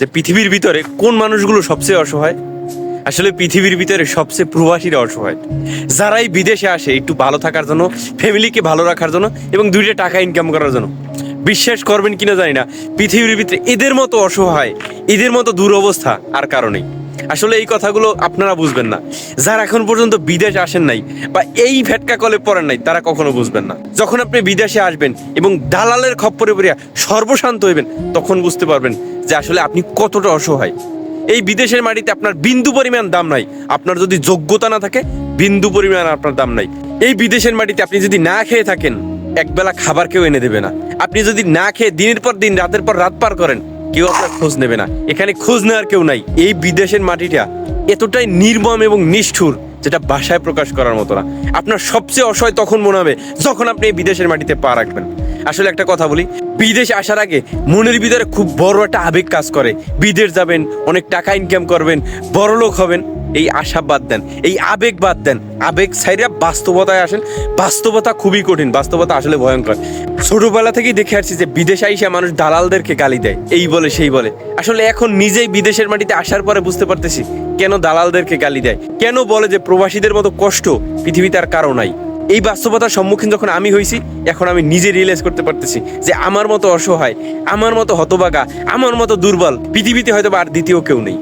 যে পৃথিবীর ভিতরে কোন মানুষগুলো সবচেয়ে অসহায়? আসলে পৃথিবীর ভিতরে সবচেয়ে প্রবাসীরা অসহায়। যারাই বিদেশে আসে একটু ভালো থাকার জন্য, ফ্যামিলিকে ভালো রাখার জন্য এবং দুইটা টাকা ইনকাম করার জন্য। বিশ্বাস করবেন কিনা জানি না, পৃথিবীর ভিতরে এদের মতো অসহায়, এদের মতো দুরবস্থা আর কারণেই আসলে এই কথাগুলো আপনারা বুঝবেন না। যারা এখন পর্যন্ত বিদেশ আসেন নাই বা এই ভেটকা কলে পড়েন নাই, তারা কখনো বুঝবেন না। যখন আপনি বিদেশে আসবেন এবং দালালের খপ্পরে পড়িয়া সর্বশান্ত হইবেন, তখন বুঝতে পারবেন যে আসলে আপনি কতটা অসহায়। এই বিদেশের মাটিতে আপনার বিন্দু পরিমাণ দাম নাই। আপনার যদি যোগ্যতা না থাকে, বিন্দু পরিমাণ আপনার দাম নাই। এই বিদেশের মাটিতে আপনি যদি না খেয়ে থাকেন, একবেলা খাবার কেউ এনে দেবে না। আপনি যদি না খেয়ে দিনের পর দিন, রাতের পর রাত পার করেন কেউ আপনার খোঁজ নেবে না। এখানে খোঁজ নেওয়ার কেউ নাই। এই বিদেশের মাটিটা এতটাই নির্মম এবং নিষ্ঠুর, যেটা ভাষায় প্রকাশ করার মতো না। আপনার সবচেয়ে অসহায় তখন মনে হবে যখন আপনি এই বিদেশের মাটিতে পা রাখবেন। আসলে একটা কথা বলি, বিদেশ আসার আগে মনের ভিতরে খুব বড় একটা আবেগ কাজ করে। বিদেশ যাবেন, অনেক টাকা ইনকাম করবেন বড় লোক হবেন। এই আশা বাদ দেন, এই আবেগ বাদ দেন। আবেগ ছাইরা বাস্তবতায় আসেন। বাস্তবতা খুবই কঠিন, বাস্তবতা আসলে ভয়ঙ্কর। ছোটবেলা থেকেই দেখে আসছি যে বিদেশে আইসা মানুষ দালালদেরকে গালি দেয়। এই বলে, সেই বলে। আসলে এখন নিজেই বিদেশের মাটিতে আসার পরে বুঝতে পারতেছি কেন দালালদেরকে গালি দেয়। কেন বলে যে প্রবাসীদের মতো কষ্ট পৃথিবীতে আর কারও নাই। এই বাস্তবতার সম্মুখীন যখন আমি হয়েছি এখন আমি নিজে রিয়েলাইজ করতে পারতেছি যে আমার মতো অসহায়, আমার মতো হতবাগা, আমার মতো দুর্বল, পৃথিবীতে হয়তো আর দ্বিতীয় কেউ নেই।